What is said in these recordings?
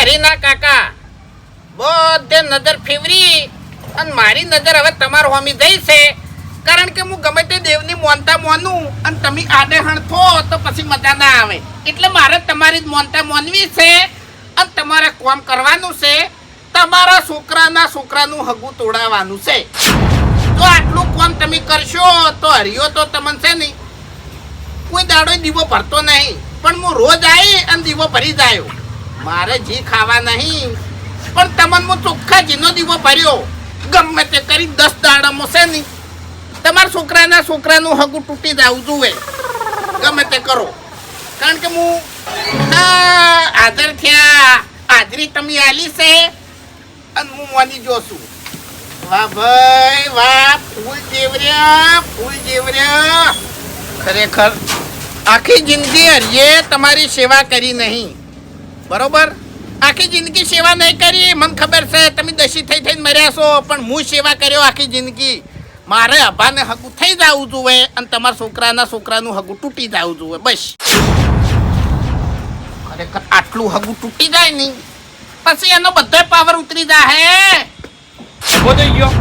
હરીના કાકા. બધે નજર ફેવરી અને મારી નજર હવે તમાર હોમી જઈ છે. કારણ કે હું ગમે તે દેવની મોનતા મોનું અને તમે આડે હણથો તો પછી મજા ના આવે. એટલે મારે તમારી જ મોનતા મોનવી છે અને તમારે કોમ કરવાનું છે. તમારા છોકરાના છોકરાનું હગું તોડાવવાનું છે. જો આટલું કોમ તમે કરશો તો હરિયો તો તમને છે નહીં કોઈ દાડો દીવો ભરતો નહીં. પણ હું રોજ આવી અને દીવો ભરી જાયો મારે જી ખાવા નહીં. પણ તમને હું ચોખ્ખા જીનો દીવો ભર્યો. ગમે તે કરી દસ દાડામાં છે નહીં તમારા છોકરાના છોકરાનું હગું તૂટી જવું જોઈએ ગમે તે કરો. કારણ કે હું હાજર થયા. હાજરી તમે આલી છે? અને હું મોની જોશું વાહ ભાઈ, વાહ, ફૂલ જેવર્યા ફૂલ જેવર્યા ખરેખર આખી જિંદગી હરિયે તમારી સેવા કરી નહીં. બરોબર? આખી જિંદગી સેવા નહીં કરી મને ખબર છે તમે દશી થઈ થઈને મર્યા છો પણ હું સેવા કર્યો આખી જિંદગી. મારે અભાને હગું થઈ જવું જોઈએ અને તમારા છોકરાના છોકરાનું હગું તૂટી જવું જોઈએ બસ. ખરેખર આટલું હગું તૂટી જાય નહીં. પછી એનો બધો પાવર ઉતરી જાય હે થઈ ગયો.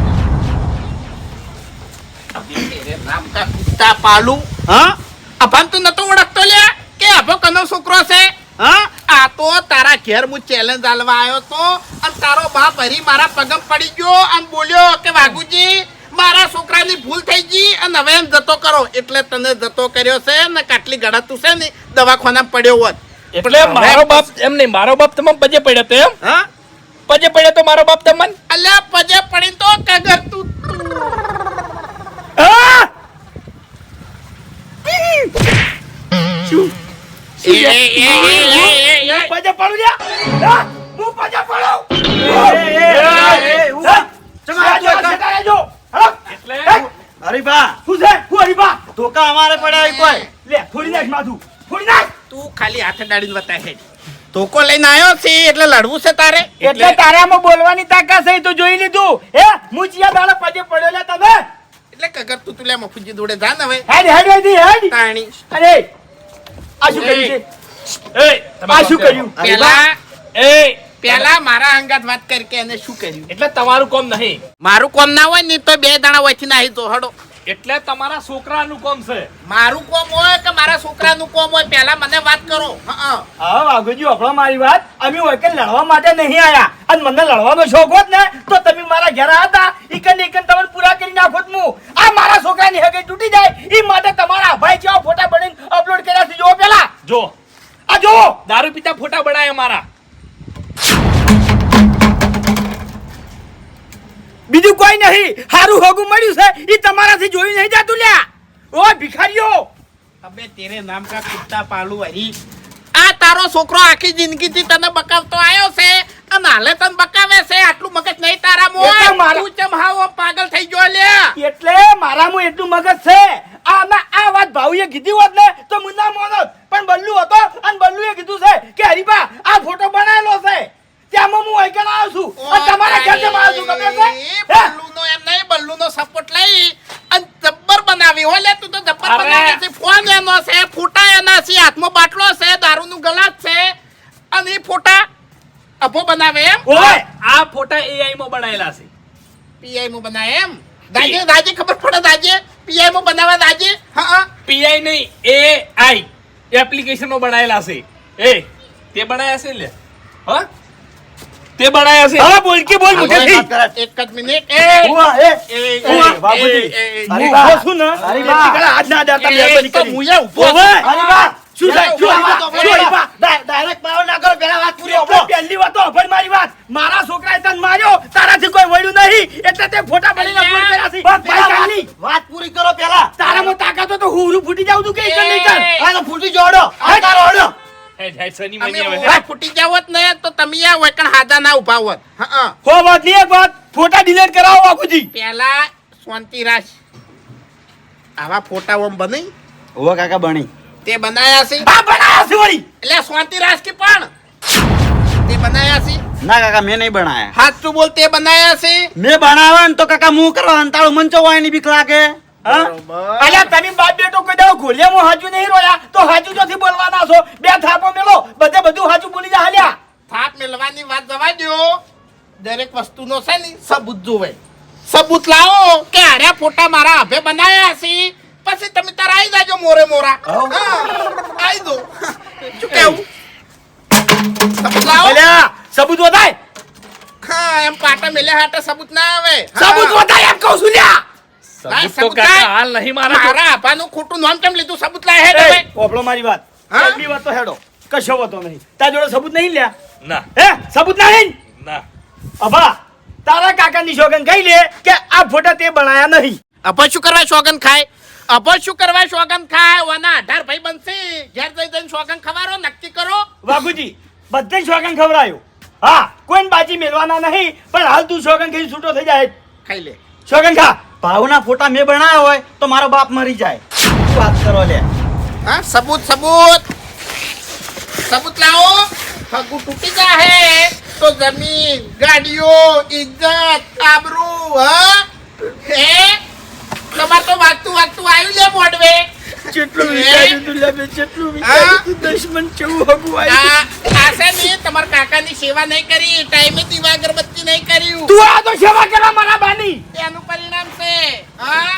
નામ કા કુત્તા પાલુ. હા? અભાન તું નતો ઓળખતો લ્યા? અભો કનો છોકરો છે? હા? આ તો તારા ઘેર હું ચેલેન્જ આલવા આવ્યો તો. અને તારો બાપ હરી મારા પગમ પડી ગયો. અને બોલ્યો કે વાઘુજી મારા છોકરાની ભૂલ થઈ ગઈ અને હવે એમ જતો કરો. એટલે તને જતો કર્યો છે ને કાટલી ગળા તું છે ને દવાખાના પડ્યો હોત. એટલે મારો બાપ એમ નહીં મારો બાપ તમામ પજે પડ્યો તો એમ? હા? પજે પડ્યો તો મારો બાપ તમને? અલ્યા પજે પડી તો કગર તું. શું? એ, એ, એ, એ, એ, એ, એ. પજે પડું લ્યા હા, હું પજે પડું એટલે હરીભા શું છે હું હરીબા ધોકા અમારે પડ્યા કોઈ લે થોડી નાખ માથું થોડી નાખ તું ખાલી હાથે ડાળીને બતાય ધોકો લઈને આવ્યો છે એટલે લડવું છે તારે એટલે તારામાં બોલવાની તાકાત છે એ તો જોઈ લીધું હે હું ચિયા દાડો પજે પડ્યો લે તમે એટલે કગર તું તુલે મફુજી દોડે જા ને હવે હેડ હેડ હેડ હેડ તાણી અરે આ શું કર્યું છે? આ શું કર્યું? પેલા એ પેલા મારા અંગાત વાત કરી કે એને શું કર્યું? એટલે તમારું કોમ નહીં. મારું કોમ ના હોય ને તો બે દાણા વચ્ચે નાહી તો હડો. એટલે તમારા છોકરાનું કોમ છે. મારું કોમ હોય કે મારા છોકરાનું કોમ હોય પેલા મને વાત કરો. હા હા. વાઘુજી આપણો મારી વાત. અમે કે લડવા માટે નહીં આયા. અને મને લડવાનો શોખ હોત ને તો તમે મારા ઘેર હતા ઈકન ઈકન તમને પૂરા કરી નાખોત હું. આ મારા છોકરાની હગે તૂટી જાય. ઈ માટે તમારા ભાઈ જેવા ફોટા બનાવીને અપલોડ કર્યા છે. જો પેલા જો. આ જો દારૂ પીતા ફોટા બનાયા મારા. બીજું કોઈ નહીં. હારું હોગું મળ્યું છે. એ તમારાથી જોઈ નહીં જાતું લ્યા. ઓ ભિખારીઓ. અબે તેરે નામ કા કુત્તા પાલુ હરી આ તારો છોકરો આખી જિંદગી થી તને બકાવતો આવ્યો છે અને હાલે તને બકાવે છે. આટલું મગજ નહીં તારા મો. તો મોય મારા- તું ચમ હાવ પાગલ થઈ ગયો લે એટલે મારામાં એટલું મગજ છે. આમાં આ વાત ભાઉએ કીધી હોત ને તો મુના ના પણ બલ્લુ હતો અને બલ્લુએ કીધું છે કે હરીબા આ ફોટો બનાવેલો છે. ત્યાંમાં હું વૈકણ આવ્યો છું. અને તમારા ઘર જેમ આવ્યો છું ખબર છે? બલ્લુનો એમ નહીં બલ્લુનો સપોર્ટ લઈ અને જબ્બર બનાવી. હોય લે તું તો જબ્બર બનાવી છે. ફોન એનો છે ફોટા એના છે હાથમાં બાટલો છે દારૂનું ગલાસ છે. અને એ ફોટા અભો બનાવે એમ. ઓય! આ ફોટા એઆઈ માં બનાવેલા છે. પીઆઈ માં બનાવે એમ? દાજે દાજે ખબર પડે દાજે? પીઆઈ માં બનાવવા દાજે? હા પીઆઈ નહીં એઆઈ એપ્લિકેશનમાં બનાવેલા છે. એ તે બનાયા છે લે. હા? તે બનાયા છે. હા બોલ કે બોલ હવે એક જ મિનિટ. એ હુઆ એ, બાપુજી. એ, એ, અરે બા. શું ના? અરે બા. હાથ ના અડાડતા એ, નીકળી. તો મુયા ઊભો. છે. હરીભા શું થાય? શું. ડાયરેક્ટ મારો ના કરો પેલા વાત પૂરી ઓપો પહેલી વાત તો અભણ મારી વાત. મારા છોકરાએ તને માર્યો તારાથી કોઈ વળ્યું નહીં. એટલે તે ફોટા પડીને અપલોડ કર્યા છે. બસ ભાઈ કાલી, વાત- પૂરી કરો પેલા. તારામાં તાકાત હોય તો હું ફૂટી જાઉં છું કે નહીં કર. આ તો ફૂટી જોડો આ તારો ઉવા ફૂટી જાવ ને તો તમે આ વૈકણ હાદા ના ઊભા હોત. હા હા. હો વાત નહીં એક વાત. ફોટા ડિલીટ કરાવો બાપુજી. પેલા શાંતિ રાખ. આવા ફોટા ઓમ બની? કાકા બની. તે બનાયા છે? આ બનાયા છે વળી. એટલે શાંતિ રાખ કે પણ? તે બનાયા છે? ના કાકા મેં નહીં બનાયા. સાચું બોલ તે બનાયા છે? મેં બનાવે ને તો કાકા હું કરવા અંતાળું મંચો હોયની બીક લાગે. હા? અલ્યા તમે બાપ બેટો કોઈ દાડો ઘોલિયામાં હાજુ નહીં રોયા? તો હાજુ જોથી બોલવાના છો? બે થાપો મેલો બધે બધું હાજુ બોલી જા હાલ્યા. થાપ મેળવાની વાત જવા દો દરેક વસ્તુનો છે ને સબૂત જોવે. સબૂત લાવો કે આર્યા ફોટા મારા હાભે બનાયા છે. પછી તમે તાર આવી જાજો મોરે મોરા. આવી આઈ દો. શું કેવું સબૂત લાવો. અલ્યા સબૂત વધાય. હા એમ પાટા મેલ્યા હાટે સબૂત ના આવે. સબૂત વધાય એમ કહું છું લાય, સબૂત તો કાકા હાલ નહીં મારા મારા આપાનું ખોટું નામ કેમ લીધું? સબૂત લાય હે તમે. એ, મારી વાત. એટલી વાત તો હેડો. કશો વાતો નહીં. તાર જોડે સબૂત નહીં લ્યા? ના. હે સબૂત નહીં ના. અભા તારા કાકાની સોગન કહી લે કે આ ફોટા તે બનાયા નહીં. અપર શું કરવા સોગન ખાય? અપર શું કરવા સોગન ખાય? વાના અઢાર ભાઈ બનશે. ઘેર જઈ જઈને સોગન ખવારો નક્કી કરો. વાઘુજી બધે સોગન ખવડાયું. હા કોઈ બાજી મેળવાના નહીં પણ હાલ તું શોગન ખાઈ છૂટો થઈ જાય. ખાઈ લે. સોગન ખા. ભાવના ફોટા મેં બનાવ્યા હોય તો મારો બાપ મરી જાય. શું વાત કરો લે? હા, સબૂત સબૂત. સબૂત લાવો. હગુ તૂટી જાહે. તો જમીન, ગાડીઓ, ઇજ્જત, આબરૂ, હા? હે? તમાર તો વાગતું વાગતું આવ્યું છે મોડવે. જેટલું વિચાર્યું તું લે જેટલું વિચાર્યું તું દુશ્મન ચવું હગું આ આ છે ને તમારા કાકાની સેવા નહીં કરી ટાઈમે દીવા અગરબત્તી નહીં કર્યું. તું આ તો સેવા કરવા મારા બાની. એનું પરિણામ છે હા?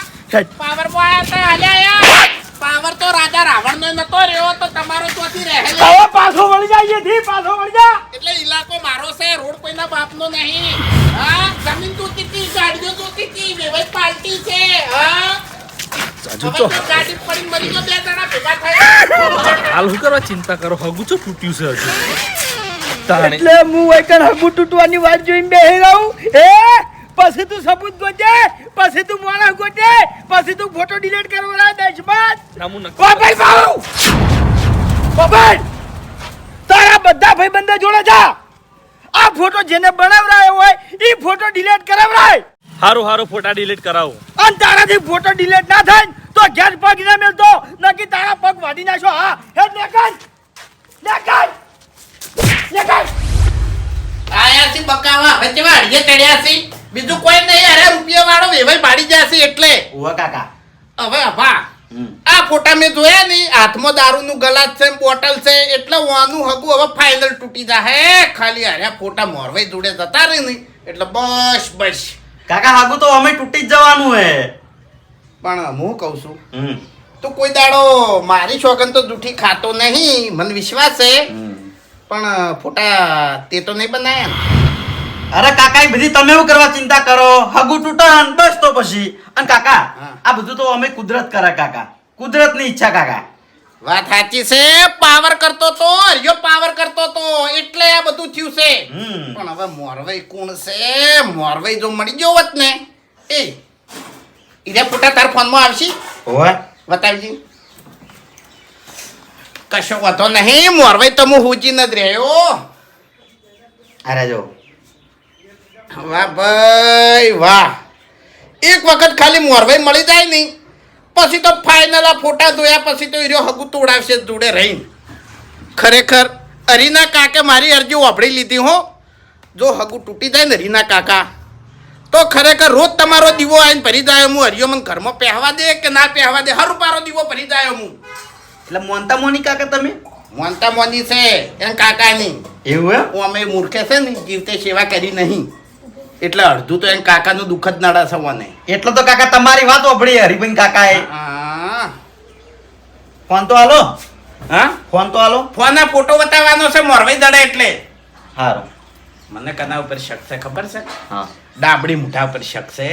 પાવર બોય તો હાલ્યા પાવર તો રાજા રાવણ નો નતો રહ્યો તો તમારો ચોથી રહે હવે પાછો વળી જાય થી પાછો વળી જા. એટલે ઇલાકો મારો છે રોડ કોઈના બાપનો નહીં. હા? જમીન જોતી હતી ગાડીઓ તો કેટલી વેવાઈ પાર્ટી છે હા? હાલ હું કરવા ચિંતા કરો હગું ચો તૂટ્યું છે હજુ. એટલે હું હગું તૂટવાની વાત જોઈને બેહી રહું હે? પછી તું સબૂત ગોતે પછી તું માણસ ગોતે પછી તું ફોટો ડિલીટ કરવાના દશમન નામું નક્કી ભાઈ બાબુ બાબાઈ તારા બધા ભાઈબંધો જોડે જા. આ ફોટો જેને બનાવરાયો હોય એ ફોટો ડિલીટ કરાવરાય હારું હારું ફોટા ડિલીટ કરાવો. અને તારાથી ફોટો ડિલીટ ના થાય તો ઘેર પગ ના મેલતો નકી તારા પગ વાડી નાખો હા? હે નેકન નેકન નેકન આયા છે બકાવા હવે કેવા અડીએ ચડ્યા છે બીજું કોઈ નહીં અરે રૂપિયા વાળો વેવાઈ પાડી જશે એટલે. ઉવા કાકા. હવે અભા આ ફોટા મેં જોયા નહીં હાથમાં દારૂનું ગલાસ છે બોટલ છે એટલે વાનું હગું હવે ફાઇનલ તૂટી જાય ખાલી અરે ફોટા મોરવાઈ જોડે જતા રહે નહીં એટલે બસ બસ. કાકા હાગુ તો અમે તૂટી જ જવાનું હે. પણ હું કહું છું. તું કોઈ દાડો મારી છોકન તો જૂઠી ખાતો નહીં મને વિશ્વાસ છે. પણ ફોટા તે તો નહીં બનાયા અરે કાકા એ બધી તમે એવું કરવા ચિંતા કરો? હગુ તૂટન બસ તો પછી. અને કાકા આ બધું તો અમે કુદરત કરે કાકા. કુદરતની ઈચ્છા કાકા. વાત સાચી છે પાવર કરતો તો હરિયો પાવર કરતો તો એટલે આ બધું થયું છે. પણ હવે મોરવાઈ કોણ છે? મોરવાઈ જો મળી ગયો હોત ને એ ઈરે ફોટા તાર ફોનમાં આવશી? ઓવે બતાવજી. કશો વાંધો નહીં મોરવાઈ તો હું હુજી જ રહ્યો. અરે જો. વાહ ભાઈ વાહ. એક વખત ખાલી મોરવાઈ મળી જાય નહીં પછી તો ફાઇનલ આ ફોટા જોયા પછી તો હીરો હગું તોડાવશે જોડે રહીને. ખરેખર અરીના કાકે મારી અરજી વાપરી લીધી હો. જો હગું તૂટી જાય ને અરીના કાકા તો ખરેખર રોજ તમારો દીવો આવીને ભરી જાય હું. હરિયો મને ઘરમાં પહેવા દે કે ના પહેવા દે? હર પારો દીવો ભરી જાય હું. એટલે મોનતા મોની કાકા તમે? મોનતા મોની છે એમ કાકાની. એવું એમ? હું અમે મૂર્ખે છે ને જીવતે સેવા કરી નહીં. એટલે અડધું તો એમ કાકાનું દુઃખ જ નાડા મને એટલો તો કાકા તમારી વાત વાપરી હરિભાઈ કાકાએ. એ ફોન તો હાલો હા? ફોન તો હાલો ફોના ફોટો બતાવવાનો છે મોરવાઈ દડે એટલે. હારો. મને કના ઉપર શક છે ખબર છે? હા. ડાબડી મુઠા ઉપર શક છે.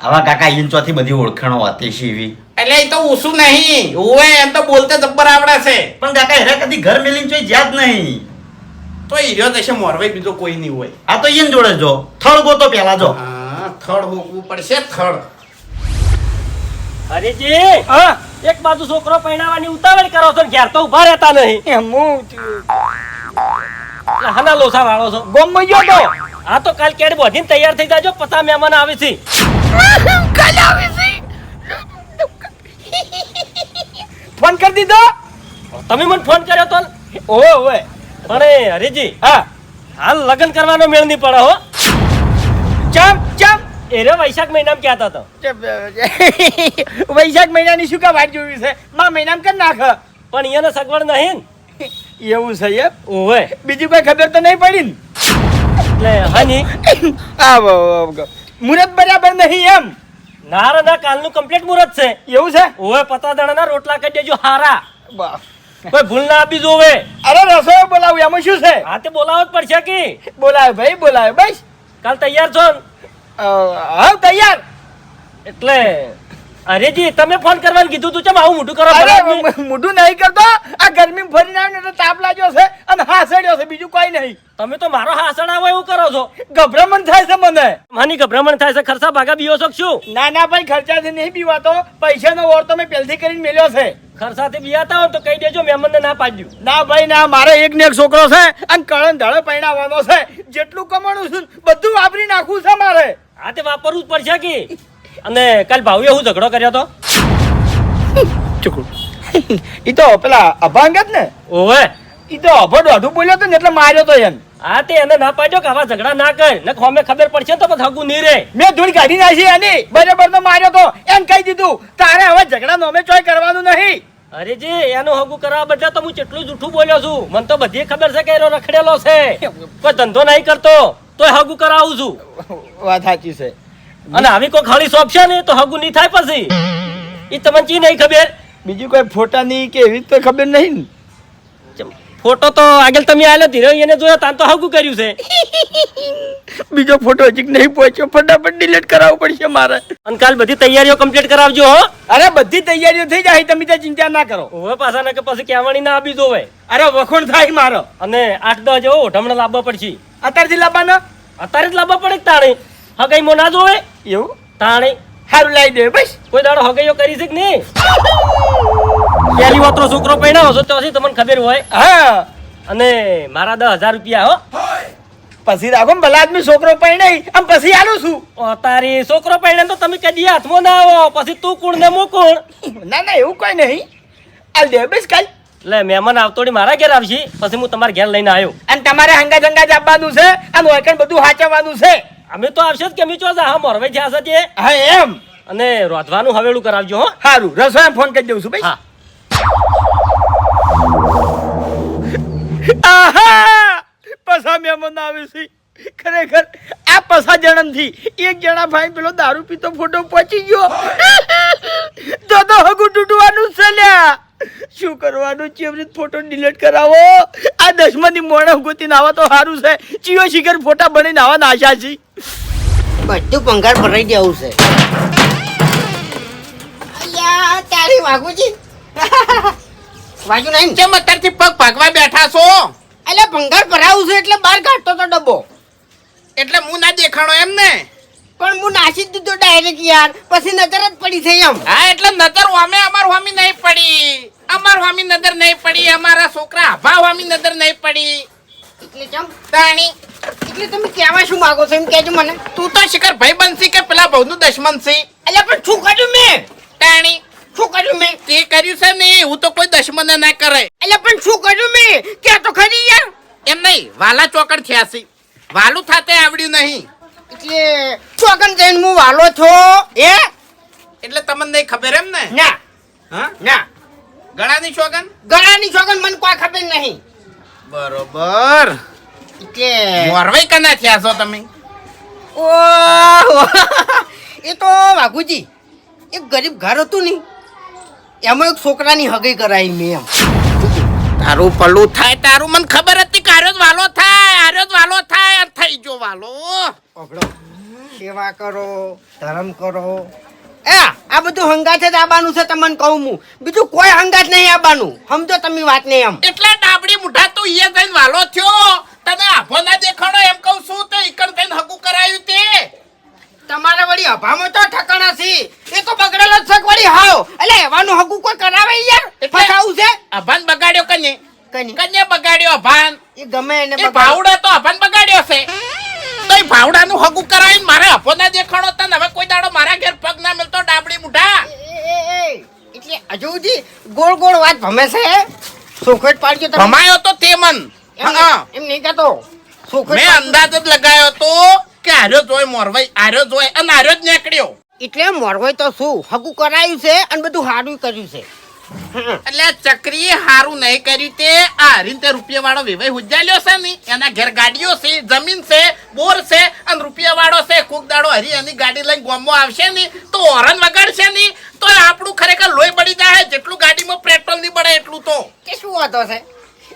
આવા કાકા ઇંચોથી બધી ઓળખાણો હતી છે એવી. એટલે એ તો ઓછું નહીં. ઓવે એમ તો બોલતે જબ્બર આવડે છે. પણ કાકા હેરા કદી ઘર મેલીને જોઈ જ્યાં જ નહીં. તો એ રહ્યો જશે મોરવાઈ બીજો કોઈ નહીં હોય. આ તો એને જોડે જો. થળ ગોતો પેલા જો. હા થડ હોકવું પડશે થળ. હરેજી હા? એક બાજુ છોકરો પહેણાવાની ઉતાવળ કરો છો ને ઘેર તો ઊભા રહેતા નહીં. એમ હું હાના લોસા વાળો છો. ગોમ ગયો તો? આ તો કાલ કેડ બોધીને તૈયાર થઈ જાજો પતા મહેમાન આવે છે. ફોન કરી દીધો? તમે મને ફોન કર્યો તો? ઓવે ઓવે. પણ હરીજી હા. હાલ લગ્ન કરવાનો મેળ નહીં પડે હો. ચમ ચમ. એરે વૈશાખ મહિનામાં કહેતા હતો. વૈશાખ મહિનાની શું કા વાત જોવી છે? મા મહિનામાં કે નાખ પણ એને સગવડ નહીં એવું છે એ ઓવે બીજી કોઈ ખબર તો નહીં પડી ને? એટલે હાની. આ મુરત બરાબર નહીં એમ? ના રે ના કાલનું કમ્પ્લીટ મુરત છે. એવું છે? ઓવે પતા દાણાના રોટલા કરી દેજો હારા. બા. કોઈ ભૂલ ના આપી જોવે. અરે રસોઈ બોલાવું એમાં શું છે? હા તે બોલાવો જ પડશે કે? બોલાવે ભાઈ બોલાવે બસ. કાલ તૈયાર છો હા તૈયાર. એટલે અરેજી તમે ફોન કરવાનું કીધું તું ચમ આવું મોટું કરો અરે? મોઢું નહીં કરતો. આ ગરમી ફરીને આવ્યો એટલે તાપ લાગ્યો છે અને હાસડ્યો છે બીજું કોઈ નહીં. તમે તો મારો હાસણ આવો એવું કરો છો. ગભરામણ થાય છે મને. માની ગભરામણ થાય છે ખર્ચા ભાગા બીઓ છો શું? ના ના ભાઈ ખર્ચાથી નહીં પીવાતો પૈસાનો ઓર તમે પેલથી પહેલથી કરીને મેલ્યો છે. ખર્ચાથી બીવાતા હોય તો કહી દેજો મહેમાનને ના પાડ્યું ના ભાઈ ના મારે એક ને એક છોકરો છે અને કળણ ધળે પરણાવવાનો છે. જેટલું કમાણું છું બધું વાપરી નાખવું છે મારે. હા તે વાપરવું જ પડશે કે? અને કાલ ભાવે હું ઝઘડો કર્યો તો? ચૂકું ઈ તો પેલા અભાંગ જ ને. ઓવે. ઈ તો અભો દોઢું બોલ્યો તો ને એટલે માર્યો તો એમ. હા તે એને ના પાડ્યો કે આવા ઝઘડા ના કર. ને ખોમે ખબર પડશે તો પછી હગું નહીં રે. મેં ધૂળ કાઢી નાખી એની બરાબર તો માર્યો તો. એમ કહી દીધું તારે હવે ઝઘડા નોમે ચોય કરવાનું નહીં. અરે જી એનું હગું કરવા બધા તો હું કેટલું જૂઠું બોલ્યો છું. મને તો બધી ખબર છે કે એનો રખડેલો છે. કોઈ ધંધો નહીં કરતો. તોય હગું કરાવું છું. વાત સાચી છે. અને આવી કોઈ ખાલી શોપ છે ને તો હગું નહીં થાય પછી. એ તમને ચી નહીં ખબર? બીજું કોઈ ફોટાની કે એવી તો ખબર નહીં? ફોટો તો આગળ તમે આવેલો ધીરે એને જોયો તાન તો હગું કર્યું છે. બીજો ફોટો હજી નહીં પહોંચ્યો ફટાફટ ડિલીટ કરાવવું પડશે મારે. અને કાલ બધી તૈયારીઓ કમ્પ્લીટ કરાવજો હો. અરે બધી તૈયારીઓ થઈ જાય તમે ત્યાં ચિંતા ના કરો. હવે પાછા ને કે પછી કહેવાની ના આપી જોવે. અરે વખોણ થાય મારો. અને આઠ દસ જેવો ઓઢમણ લાવવા પડશે. અત્યારથી લાવવાના અત્યારે જ લાવવા પડે તાણે? હગાઈ મો ના જોવે? એવું? તાણે. હારું લાવી દે બસ. કોઈ દાડો હગાઈઓ કરી છે કે નહીં? પહેલી વાતરો છોકરો પહેણાવો છો તો તમને ખબર હોય. હા. અને મારા દસ હજાર રૂપિયા હો. પછી રાખો ભલા આદમી છોકરો પરણાઈ આમ પછી આલું છું. તારી છોકરો પહેણે તો તમે કદી હાથમાં ના આવો. પછી તું કોણ ને હું કુણ? ના ના એવું કઈ નહીં. આલ દે બસ કાલ. લે મહેમાન આવતોડી મારા ઘેર આવશે પછી હું તમારા ઘેર લઈને આવ્યો. અને તમારે હંગા જંગા જ આપવાનું છે અને વાયકણ બધું સાચવવાનું છે. અમે તો આવશે જ કે અમે ચો હા મોરવાઈ જ્યાં છે હા એમ. અને રોધવાનું હવેલું કરાવજો હો. સારું રસોઈ ફોન કરી દઉં છું ભાઈ. હા. આહા! પસા મહેમાન આવે છે. ખરેખર આ પસા જન્મથી એક જણા ભાઈ પેલો દારૂ પીતો ફોટો પહોંચી ગયો. તો તો હગું તૂટવાનું છે લ્યા. શું કરવાનું? ચેવરીત ફોટો ડિલીટ કરાવો. આ દસમાની મોણા ગોતી નાવા તો સારું છે. ચિયો શિખર ફોટા બની નાવા છે. બધું પંગાર ભરાઈ જવું છે. તારી વાગુજી વાગુ નહીં કેમ અત્યારથી પગ ભાગવા બેઠા છો? એટલે ભંગાર ભરાવું છે એટલે બહાર કાઢતો તો ડબ્બો. એટલે હું ના દેખાણો એમ ને પણ હું નાસી જ દીધો ડાયરેક્ટ યાર. પછી નજર જ પડી થઈ એમ. હા એટલે નજર વામે અમાર વામી નહીં પડી. અમાર વામી નજર નહીં પડી અમારા છોકરા આભા વામી નજર નહીં પડી. એટલે ચમ તાણી. એટલે તમે કહેવા શું માંગો છો? એમ કહેજો મને. તું તો શિખર ભાઈ બનશી કે પેલા બહુનું દશમન છે એટલે પણ શું કર્યું મેં? તાણી. શું કર્યું મેં? તે કર્યું છે ને હું તો કોઈ દશમન ના કરે. એટલે પણ શું કર્યું મેં? કે તો ખરી યાર. એમ નહીં વાલા ચોકડ થયા છે. વાલું થાતે આવડ્યું નહીં. એટલે ચોકડ જઈને હું વાલો છો એ એટલે તમને નહીં ખબર એમ ને? ના. હા? ના. ગળાની શોગન? ગળાની ચોકન મને કોઈ ખબર નહીં. બરોબર. કે મોરવાઈ કના થયા છો તમે? ઓ એ તો વાઘુજી એક ગરીબ ઘર હતું ને એમાં એક છોકરાની હગઈ કરાવી મેં એમ. તારું પલું થાય તારું મને ખબર હતી કે આર્યો જ વાલો થાય આર્યો જ વાલો થાય થઈ જો વાલો. સેવા કરો ધર્મ કરો એ આ બધું હંગાત જ આબાનું છે તમને કહું હું. બીજું કોઈ હંગાત નહીં આબાનું. સમજો તમે વાત નહીં એમ. એટલે ડાબડી મુઠા તું ઈએ જઈને વાલો થયો. તને આભો ના દેખાણો એમ કહું છું તો ઈકણ થઈને હગું કરાયું તે. તમારા વળી અભામાં તો ઠકાણા છે એ તો બગડેલો છે વળી હાવ. એટલે એવાનું હગું કોઈ કરાવે યાર? ફસાવું છે? અભાન બગાડ્યો કને? કને? બગાડ્યો અભાન? એ ગમે એને બગાડો. તો અભાન બગાડ્યો છે. તો એ ભાવડાનું હગું કરાવીને મારે અભો ના દેખાણો તને હવે કોઈ દાડો મારા ઘેર પગ ના મળતો ડાબડી એ, એટલે અજુજી ગોળ ગોળ વાત ભમે છે સુખેટ પાડજો તમે. ભમાયો તો તે મન એમ નહીં- એમ નહીં કહેતો. સોખેટ મેં અંદાજ જ લગાયો તો કે આર્યો જોય મોરવાઈ આર્યો જોય અને આર્યો જ નીકળ્યો. એટલે મોરવાઈ તો શું હગું કરાયું છે અને બધું સારું કર્યું છે. એટલે ચક્રીએ હારું નહીં કર્યું તે. આ રીતે રૂપિયા વાળો વિવય હુજાલ્યો છે ને, એના ઘેર ગાડીઓ છે, જમીન છે, બોર છે, અને રૂપિયા વાળો છે, કોક દાડો હરી એની ગાડી લઈને ગામમાં આવશે ને, તો હોરન વગાડશે ને, તો આપણું ખરેખર લોહી બળી જાય, જેટલું ગાડીમાં પેટ્રોલ નહીં બળે એટલું તો. કે શું હતો છે?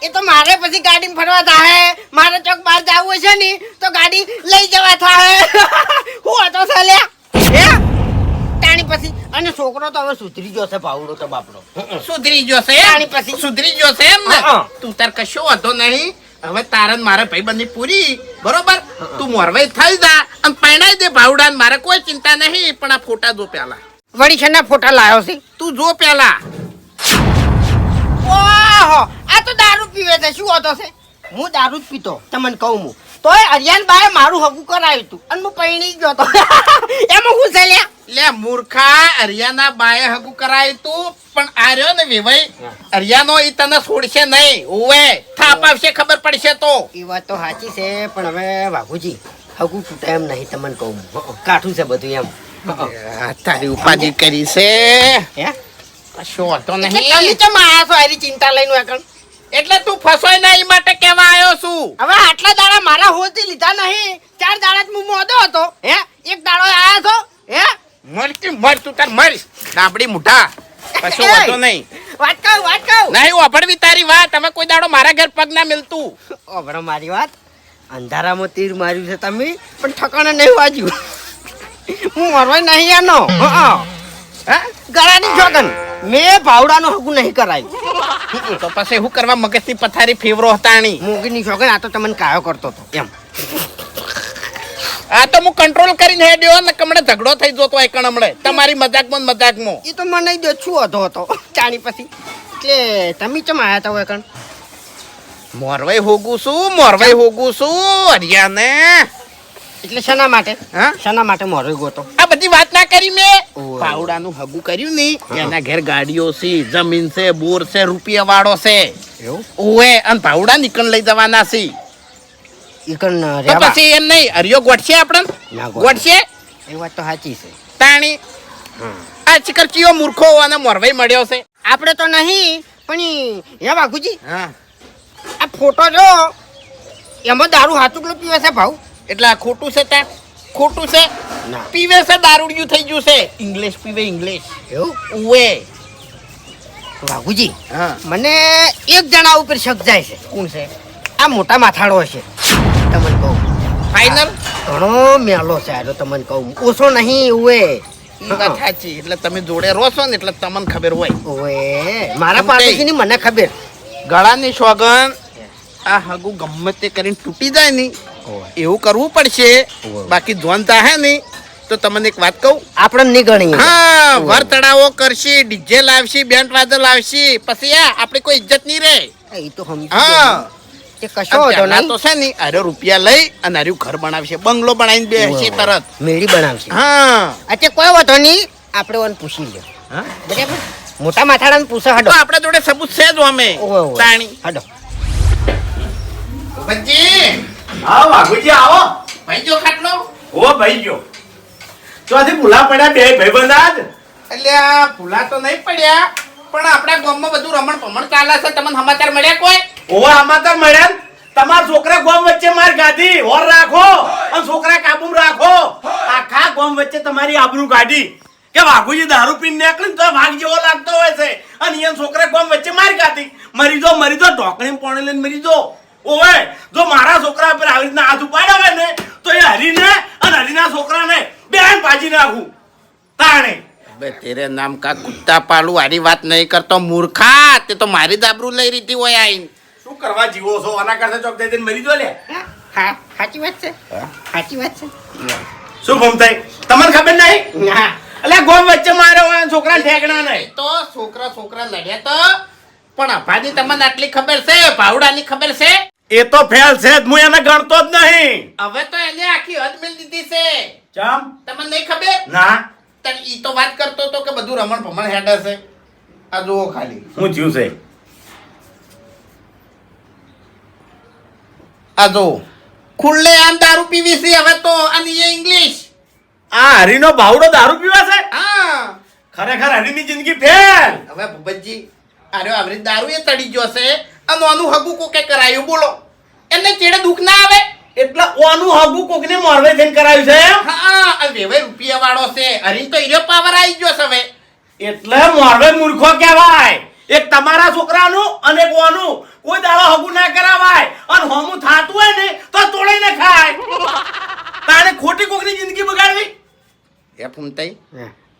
એ તો મારે પછી ગાડી ફરવા થાય મારે ચોક બહાર જવું છે ને, તો ગાડી લઈ જવા થાય હું હતો છે લ્યા? પછી અને છોકરો તો હવે સુધરી ગયો છે ભાવડો તો બાપડો. સુધરી જશે તાણી પછી. સુધરી જશે એમ ને? તું તાર કશો વાંધો નહીં. હવે તારન મારે ભાઈબંધી પૂરી. બરોબર? તું મોરવાઈ થઈ જા. અને પરણાઈ દે ભાવડા મારે કોઈ ચિંતા નહીં પણ આ ફોટા જો પેલા વળી છે ફોટા લાવ્યો છે? તું જો પેલા ઓહો! આ તો દારૂ પીવે છે. શું હતો છે? હું દારૂ જ પીતો. તમને કહું હું. તોય અરિયાન બાએ મારું હગું કરાવ્યું હતું. અને હું પૈણી ગયો તો. એમાં હું છે લ્યા? લે મૂર્ખા હરિયાના બાએ હગું કરાયું તું પણ આ રહ્યો ને વિભાઈ હરિયાનો ઈ તને છોડશે નહીં. ઓવે થાપ આવશે ખબર પડશે તો. એ વાત તો સાચી છે પણ હવે બાબુજી હગું તૂટે એમ નહીં તમને કહું. કાઠું છે બધું એમ. તારી ઉપાધિ કરી છે. હે? કશો હતો નહીં. તમે ચમ આયા છો? આરી ચિંતા લઈને એકણ એટલે તું ફસોય ના એ માટે કેવા આવ્યો છું. હવે આટલા દાડા મારા હોતી લીધા નહીં. ચાર દાડા જ હું મોદો હતો. હે? એક દાડો આવ્યો છો? હે? મર કે મર તું તાર મરીશ. ડાબડી મુઠા કશો વાતો નહીં. વાત કહું વાત કહું. નહીં વાપરવી તારી વાત. તમે કોઈ દાડો મારા ઘર પગ ના મિલતું. ઓબરો મારી વાત. અંધારામાં તીર માર્યું છે તમે પણ ઠકાણે નહીં વાજ્યું. હું મરવા નહીં આનો. હં. હે? ગળાની જોગન મેં ભાવડાનો હકુ નહીં કરાય. તો પછી હું કરવા મગજની પથારી ફેવરો હતાણી? મોગીની જોગન આ તો તમને કાયો કરતો હતો એમ. આ તો હું કંટ્રોલ કરીને હેડ્યો ને કમણે ઝઘડો થઈ જતો હોય કણમણે તમારી મજાકમાં મજાકમાં. એ તો મને જ છું હતો હતો. ચાણી પછી. એટલે તમે ચમ આયા હતા કણ મોરવાઈ હોગું છું મોરવાઈ હોગું છું હરિયાને. એટલે શેના માટે? હા? શેના માટે મોરો ગોતો આ બધી વાત ના કરી મેં. પાવડા પાવડાનું હગું કર્યું ની એના ઘેર ગાડીઓ છે જમીન છે બોર છે રૂપિયા વાળો છે. એવું? ઓએ અન પાવડા નીકળ લઈ જવાના છે. ઈકણ કણ તો પછી એમ નહીં હરિયો ગોઠશે આપણને? ગોઠશે. એ વાત તો સાચી છે. તાણી. આ ચિકર ચિયો મૂર્ખો અને મોરવાઈ મળ્યો છે. આપણે તો નહીં પણ હે બાગુજી હા. આ ફોટો જો એમાં દારૂ હાથુકલો પીવે છે ભાવ? એટલે આ ખોટું છે ત્યાં? ખોટું છે? ના. પીવે છે દારૂડિયું થઈ ગયું છે. ઇંગ્લિશ પીવે ઇંગ્લિશ એવું? ઉવે. હા. મને એક જણા ઉપર શક જાય છે. કોણ છે? આ મોટા માથાળો હશે તમને કહું. ફાઇનલ ઘણો મેલો છે આજો તમને કહું. ઓછો નહીં ઉવે. વાત સાચી. એટલે તમે જોડે રહો છો ને એટલે તમને ખબર હોય. ઓએ મારા. પાડોશીની મને ખબર. ગળાની સોગન આ હગું ગમે તે કરીને તૂટી જાય ને એવું કરવું પડશે. બાકી જોન હે ને તો તમને એક વાત કહું? આપણે નહીં ગણી હા વર તળાવો કરશી ડીજે લાવશે બેન્ડ વાદળ લાવશે. પછી આ આપણી કોઈ ઇજ્જત નહીં રહે. એ તો હા. કે કશો તો ના તો છે ને અરે રૂપિયા લઈ અને અરે ઘર બનાવશે. બંગલો બનાવીને બેસશે તરત. મેળી બનાવશે. હા. અચ્છા કોઈ વાંધો નહીં. આપણે ઓન પૂછી લે હા? બરાબર? મોટા માથાડાને પૂછો હડો. તો આપણા જોડે સબૂત છે જ અમે. તાણી. હડો. ભજી આવો બાબુજી આવો. ભાઈ જો ખાટલો? ઓ ભાઈ ગયો ચોથી ભૂલા પડ્યા બે ભાઈબંધ આજ એટલે આ ભૂલા તો નહીં પડ્યા પણ આપણા ગામમાં બધું રમણ ભમણ ચાલે છે. તમને સમાચાર મળ્યા કોઈ? ઓવા સમાચાર મળ્યા તમાર છોકરા ગોમ વચ્ચે માર ગાધી ઓર રાખો. અને છોકરા કાબુ રાખો. આખા ગોમ વચ્ચે તમારી આબરૂ કાઢી કે વાઘુજી દારૂ પીને નીકળી તો વાઘ જેવો લાગતો હોય છે. અને અહીંયા છોકરા ગોમ વચ્ચે માર ગાધી મરી જો મરી જો ઢોકણી પોણે લઈને મરી જો ઓવે જો મારા છોકરા પર આવી રીતના હાથ ઉપાડાવે ને તો એ હરીને અને હરીના છોકરાને બેન પાજી નાખું. તાણે. બે તેરે નામ કા કુત્તા પાલુ આરી વાત નહીં કરતો મૂર્ખા. તે તો મારી દાબરૂ લઈ રીતી હોય આઈને. શું કરવા જીવો છો? આના કરતા ચોક દઈ દઈને મરી જો લે. હા સાચી વાત છે. સાચી વાત છે. શું ભમતાઈ તમને ખબર નહીં? ના. એટલે ગોમ વચ્ચે મારે છોકરા ઠેકણા નહીં. તો છોકરા છોકરા લડ્યા તો? પણ અભાની તમને આટલી ખબર છે? ભાવડાની ખબર છે? એ તો ફેલ છે જ હું એને ગણતો જ નહીં. હવે તો એને આખી હદ મિલ દીધી છે. ચમ? તમને નહીં ખબર? ના. તને ઈ તો વાત કરતો તો કે બધું રમણ ભમણ હેડે છે. આ જુઓ ખાલી. હું થયું છે? આ જો ખુલ્લે આમ દારૂ પીવી છે હવે તો અને એ ઇંગ્લિશ. આ હરીનો ભાવડો દારૂ પીવા છે? હા. ખરેખર હરીની જિંદગી ફેલ હવે ભૂપતજી અરે આવરી દારૂ એ તડી ગયો છે. અને આનું હગું કોકે કરાયું? બોલો. એમને ચેડે દુઃખ ના આવે? એટલે ઓનું હગું કોકને મોરવે થઈને કરાયું છે હા વેવાય રૂપિયા વાળો છે. હરી તો હીરો પાવર આવી ગયો છે હવે. એટલે મોરવે મૂર્ખો કહેવાય. એક તમારા છોકરાનું અને એક ઓનું. કોઈ દાડો હગું ના કરાવાય. અને હોમું થાતું હોય ને તો તોડીને ખાય. તારે ખોટી કોકની જિંદગી બગાડવી? એ ફૂમતાઈ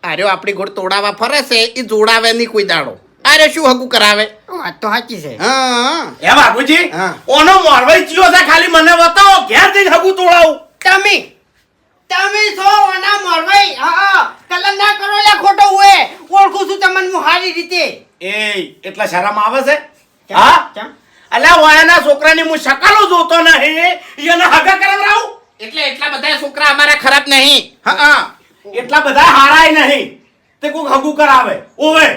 આર્યો આપણી ઘોડ તોડાવા ફરે છે એ જોડાવે નહીં કોઈ દાડો. આરે શું હકુ કરાવે? વાત તો સાચી છે. હા. એ બાપુજી ઓનો મોરવાઈ ચિયો છે ખાલી મને બતાવો ઘેર જઈને હકુ તોડાવું. તમે તમે છો ઓના મોરવાઈ. હા કલમ ના કરો લે ખોટો હોય ઓળખું છું તમને હું સારી રીતે. એ એટલા શરમ આવે છે? હા? કેમ? અલ્યા વાયાના છોકરાની હું શકાલો જોતો નહીં. એને હગા રાવ એટલે એટલા બધા છોકરા અમારા ખરાબ નહીં. હા હા. એટલા બધા હારાય નહીં. તે કોક હગું કરાવે. ઓવે.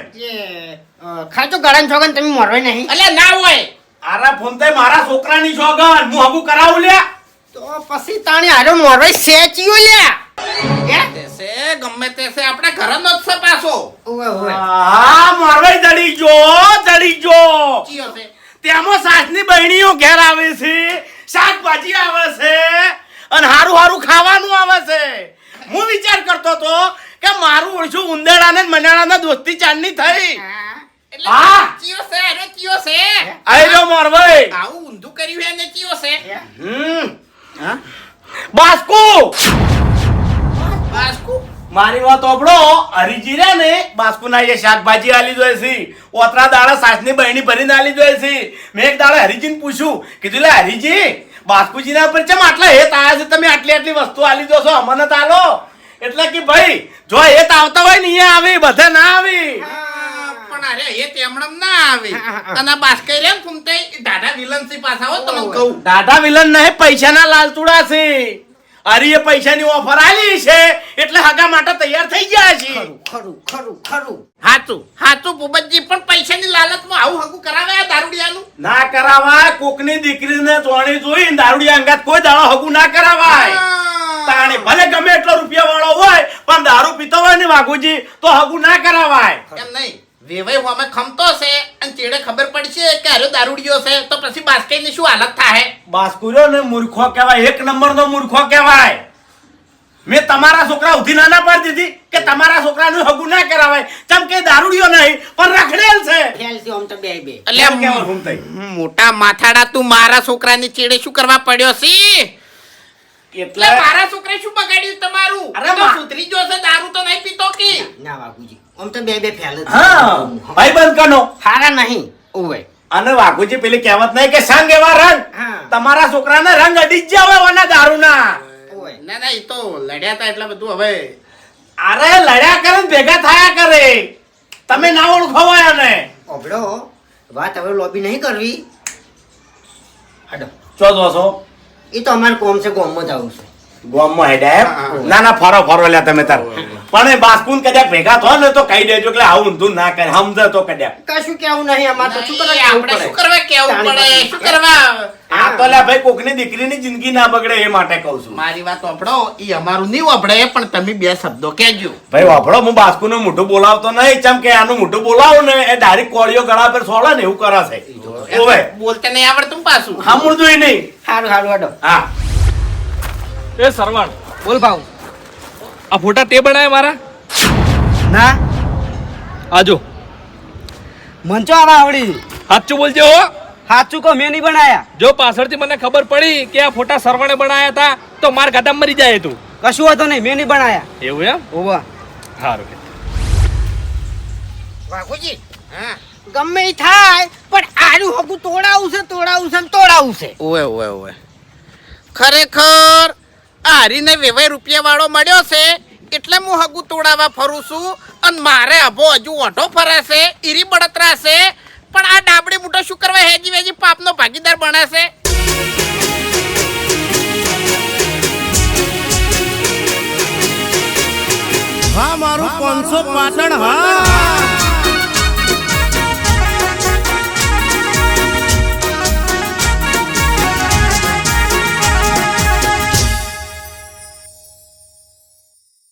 ખાચો ગળાન છોગન તમે મોરવાઈ નહીં. એટલે ના હોય. આરા ફોન તે મારા છોકરાની છોગન હું હગું કરાવું લ્યા. તો પછી તાણે આરો મોરવાઈ સેચિયો લે હે? તે છે ગમે તે છે. ઘરનો જ છે પાછો. ઓવે ઓવે હા મારવાઈ દડી જો દડી જો ચિયો છે. તેમાં સાસની બહેણીઓ ઘેર આવે છે શાકભાજી આવે છે અને હારું હારું ખાવાનું આવે છે. હું વિચાર કરતો તો કે મારું ઓળશું ઉંદેડાને ને મનાડાને દોસ્તી ચાંદની થઈ. એટલે હા. ચિયો છે અરે ચિયો છે આઈ રહ્યો મારવાઈ આવું ઊંધું કર્યું એને ચિયો છે. હમ. બાસ્કુ! બાસ્કુ? મારી વાત ઓપડો હરીજી રે ને બાસ્કુ ના એ શાકભાજી આલી જોઈએ છે. ઓતરા દાડા સાસની બહેણી ભરીને આલી જોઈએ છે. મેં એક દાડે હરીજીને પૂછ્યું. કીધું લે હરીજી બાસ્કુજી ના ઉપર ચમ આટલા હેત આયા છે? તમે આટલી આટલી વસ્તુ આલી દો છો અમને તાલો એટલે કે ભાઈ જો હેત આવતા હોય ને અહીંયા આવી બધા ના આવી. પણ અરે એ તેમણમ ના આવે. અને આ રે ફૂમતે દાદા વિલનસી પાછા હો તમને કહું. દાદા વિલન નહીં પૈસાના લાલચુડા છે. હરીએ પૈસાની ઓફર આલી છે એટલે હગા માટે તૈયાર થઈ ગયા છે. ખરું ખરું ખરું હાચું. હાચું પુબતજી પણ પૈસાની લાલચમાં આવું હગું કરાવે આ દારૂડિયાનું? ના કરાવાય કોકની દીકરીને જોણી જોઈ દારૂડિયા અંગાત કોઈ દાડો હગું ના કરાવાય. તાણે ભલે ગમે એટલો રૂપિયા વાળો હોય પણ દારૂ પીતો હોય ને વાઘુજી તો હગું ના કરાવાય. એમ નહીં. વેવાઈ હોમે ખમતો છે અને ચેડે ખબર પડશે કે આર્યો દારૂડિયો છે તો પછી બાસ્કઈની શું હાલત થાય બાસ્કુર્યો ને મૂર્ખો કહેવાય એક નંબરનો મૂર્ખો કહેવાય. મેં તમારા છોકરા ઉધી ના પર પાડી દીધી કે તમારા છોકરાનું હગું ના કરાવાય. ચમ કે દારૂડિયો નહીં પણ રખડેલ છે. આમ તો બે બે. એટલે મોટા માથાડા તું મારા છોકરાની ચેડે શું કરવા પડ્યો છે? એટલે મારા છોકરા શું બગાડ્યું તમારું? અરે સુધરી ગયો છે દારૂ તો નહીં પીતો કે? ના બાપુજી. આમ તો બે બે ફેલ હા ભાઈ બંધ કનો. હારા નહીં ઓવે અને વાઘુજી પેલી કહેવત નહીં કે સંગ એવા રંગ. હા. તમારા છોકરાને રંગ અડી જ જાવ ઓના દારૂના. ના ના એ તો લડ્યા તા એટલે બધું હવે. અરે લડ્યા કરે ને ભેગા થયા કરે. તમે ના ઓળખો હોય અને ઓબડો વાત હવે લોબી નહીં કરવી. હડો. ચો દોસો એ તો અમારે કોમ છે કોમમાં જ આવું છે. ગોમમાં હેડ્યા એમ? હા, હા. ના ના ફરો ફરો લ્યા તમે તાર. પણ એ બાસ્કુન કદાચ ભેગા થો ને તો કહી દેજો એટલે આવું ઊંધું ના કરે સમજે તો કદાચ. કશું કેવું નહીં અમારે તો શું કરવા કેવું આપણે શું કરવા કેવું પડે? શું કરવા? આ તો ભાઈ કોકની દીકરીની જિંદગી ના બગડે એ માટે કહું છું. મારી વાત વાપડો ઈ અમારું નહીં વાપડે પણ તમે બે શબ્દો કહેજો. ભાઈ વાપડો હું બાસ્કુનું મોઢું બોલાવતો નહીં ચમ કે આનું મોઢું બોલાવો ને એ ડાયરેક્ટ કોળીઓ ગળા પર સોળે ને એવું કરાશે ઓવે બોલતે નહીં આવડતું પાછું. સાંભળું જોઈ નહીં. સારું સારું વાડો હા. એ સરવાણ. બોલ ભાવ. આ ફોટા તે બનાવ્યા મારા? ના. આજો મંચો આવા આવડી? સાચું બોલજો હો. સાચું કહો મેં નહીં બનાયા. જો પાછળથી મને ખબર પડી કે આ ફોટા સરવણે બનાયા હતા તો માર ગાડા મરી જાય તું. કશું હતો નહીં મેં નહીં બનાયા. એવું એમ? ઓવા સારું વાઘુજી હા. ગમે ઈ થાય પણ આનું હગું તોડાવું છે તોડાવું છે ને તોડાવું છે. ઓએ ઓએ ઓએ ખરેખર આ હરીને વેવાય રૂપિયા વાળો મળ્યો છે. એટલે હું હગુ તોડાવા ફરું છું. અને મારે અભો હજુ ઓઢો ફરે છે ઈરી બળતરા છે. પણ આ ડાબડી મોટો શું કરવા હેજી વેજી પાપનો ભાગીદાર બનાશે હા મારું પાંચસો પાટણ હા.